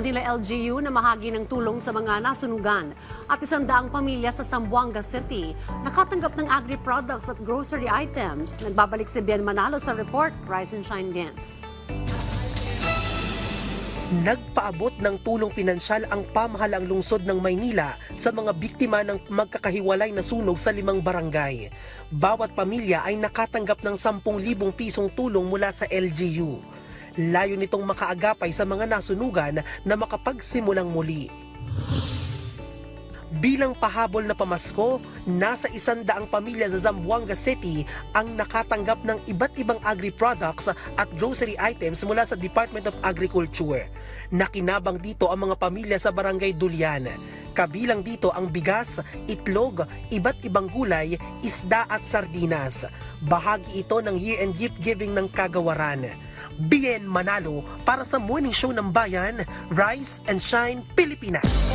Manila LGU na mahagi ng tulong sa mga nasunugan at isang daang pamilya sa Zamboanga City nakatanggap ng agri-products at grocery items. Nagbabalik si Bien Manalo sa report, Rise and Shine Bien. Nagpaabot ng tulong pinansyal ang pamahalang lungsod ng Maynila sa mga biktima ng magkakahiwalay na sunog sa limang barangay. Bawat pamilya ay nakatanggap ng 10,000 pisong tulong mula sa LGU. Layo nitong makaagapay sa mga nasunugan na makapagsimulang muli. Bilang pahabol na pamasko, nasa isandaang pamilya sa Zamboanga City ang nakatanggap ng iba't ibang agri-products at grocery items mula sa Department of Agriculture. Nakinabang dito ang mga pamilya sa Barangay Dulian. Kabilang dito ang bigas, itlog, iba't ibang gulay, isda at sardinas. Bahagi ito ng year-end gift giving ng kagawaran. Bien Manalo para sa Morning Show ng Bayan, Rise and Shine Pilipinas.